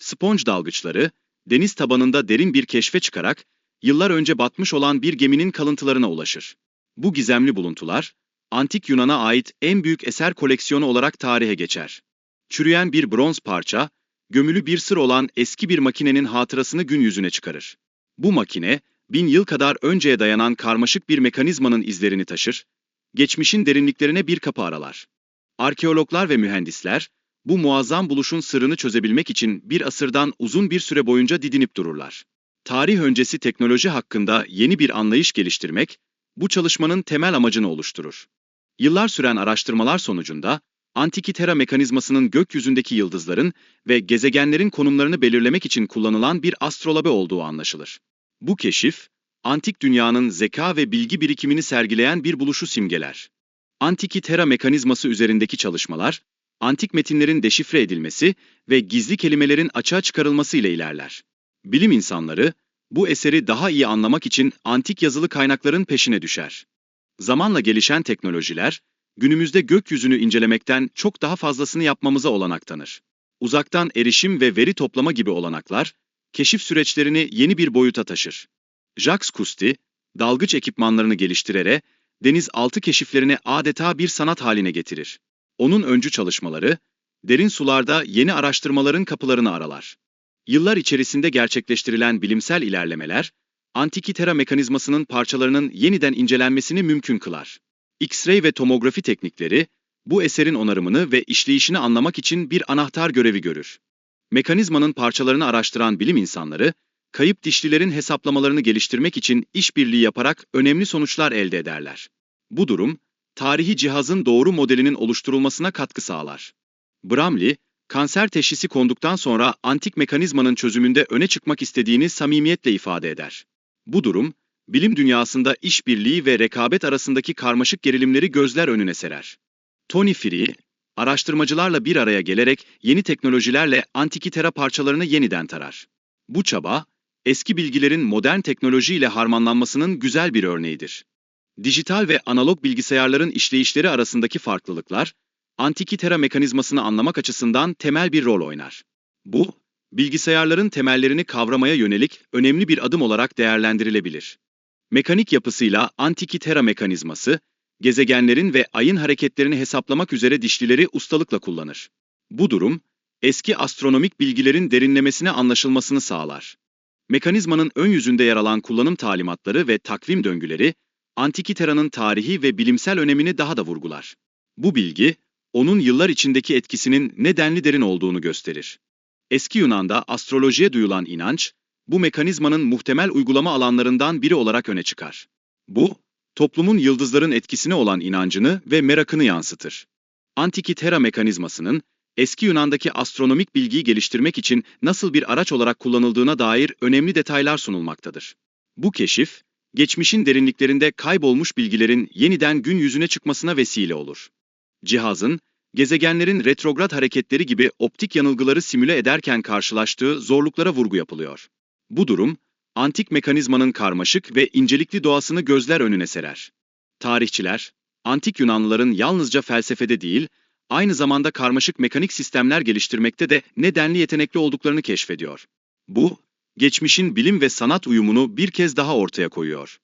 sponge dalgıçları, deniz tabanında derin bir keşfe çıkarak, yıllar önce batmış olan bir geminin kalıntılarına ulaşır. Bu gizemli buluntular, Antik Yunan'a ait en büyük eser koleksiyonu olarak tarihe geçer. Çürüyen bir bronz parça, gömülü bir sır olan eski bir makinenin hatırasını gün yüzüne çıkarır. Bu makine, bin yıl kadar önceye dayanan karmaşık bir mekanizmanın izlerini taşır, geçmişin derinliklerine bir kapı aralar. Arkeologlar ve mühendisler, bu muazzam buluşun sırrını çözebilmek için bir asırdan uzun bir süre boyunca didinip dururlar. Tarih öncesi teknoloji hakkında yeni bir anlayış geliştirmek, bu çalışmanın temel amacını oluşturur. Yıllar süren araştırmalar sonucunda, Antikitera mekanizmasının gökyüzündeki yıldızların ve gezegenlerin konumlarını belirlemek için kullanılan bir astrolabe olduğu anlaşılır. Bu keşif, antik dünyanın zeka ve bilgi birikimini sergileyen bir buluşu simgeler. Antikitera mekanizması üzerindeki çalışmalar, antik metinlerin deşifre edilmesi ve gizli kelimelerin açığa çıkarılması ile ilerler. Bilim insanları, bu eseri daha iyi anlamak için antik yazılı kaynakların peşine düşer. Zamanla gelişen teknolojiler, günümüzde gökyüzünü incelemekten çok daha fazlasını yapmamıza olanak tanır. Uzaktan erişim ve veri toplama gibi olanaklar, keşif süreçlerini yeni bir boyuta taşır. Jacques Cousteau, dalgıç ekipmanlarını geliştirerek, denizaltı keşiflerini adeta bir sanat haline getirir. Onun öncü çalışmaları, derin sularda yeni araştırmaların kapılarını aralar. Yıllar içerisinde gerçekleştirilen bilimsel ilerlemeler, Antikitera mekanizmasının parçalarının yeniden incelenmesini mümkün kılar. X-ray ve tomografi teknikleri, bu eserin onarımını ve işleyişini anlamak için bir anahtar görevi görür. Mekanizmanın parçalarını araştıran bilim insanları, kayıp dişlilerin hesaplamalarını geliştirmek için işbirliği yaparak önemli sonuçlar elde ederler. Bu durum, tarihi cihazın doğru modelinin oluşturulmasına katkı sağlar. Bramley, kanser teşhisi konduktan sonra antik mekanizmanın çözümünde öne çıkmak istediğini samimiyetle ifade eder. Bu durum, bilim dünyasında işbirliği ve rekabet arasındaki karmaşık gerilimleri gözler önüne serer. Tony Free, araştırmacılarla bir araya gelerek yeni teknolojilerle antikitera parçalarını yeniden tarar. Bu çaba, eski bilgilerin modern teknolojiyle harmanlanmasının güzel bir örneğidir. Dijital ve analog bilgisayarların işleyişleri arasındaki farklılıklar, antikitera mekanizmasını anlamak açısından temel bir rol oynar. Bu, bilgisayarların temellerini kavramaya yönelik önemli bir adım olarak değerlendirilebilir. Mekanik yapısıyla antikitera mekanizması, gezegenlerin ve ayın hareketlerini hesaplamak üzere dişlileri ustalıkla kullanır. Bu durum, eski astronomik bilgilerin derinlemesine anlaşılmasını sağlar. Mekanizmanın ön yüzünde yer alan kullanım talimatları ve takvim döngüleri, Antikitera'nın tarihi ve bilimsel önemini daha da vurgular. Bu bilgi, onun yıllar içindeki etkisinin nedenli derin olduğunu gösterir. Eski Yunan'da astrolojiye duyulan inanç, bu mekanizmanın muhtemel uygulama alanlarından biri olarak öne çıkar. Bu, toplumun yıldızların etkisine olan inancını ve merakını yansıtır. Antikitera mekanizmasının, eski Yunan'daki astronomik bilgiyi geliştirmek için nasıl bir araç olarak kullanıldığına dair önemli detaylar sunulmaktadır. Bu keşif, geçmişin derinliklerinde kaybolmuş bilgilerin yeniden gün yüzüne çıkmasına vesile olur. Cihazın, gezegenlerin retrograd hareketleri gibi optik yanılgıları simüle ederken karşılaştığı zorluklara vurgu yapılıyor. Bu durum, antik mekanizmanın karmaşık ve incelikli doğasını gözler önüne serer. Tarihçiler, antik Yunanlıların yalnızca felsefede değil, aynı zamanda karmaşık mekanik sistemler geliştirmekte de nedenli yetenekli olduklarını keşfediyor. Bu, geçmişin bilim ve sanat uyumunu bir kez daha ortaya koyuyor.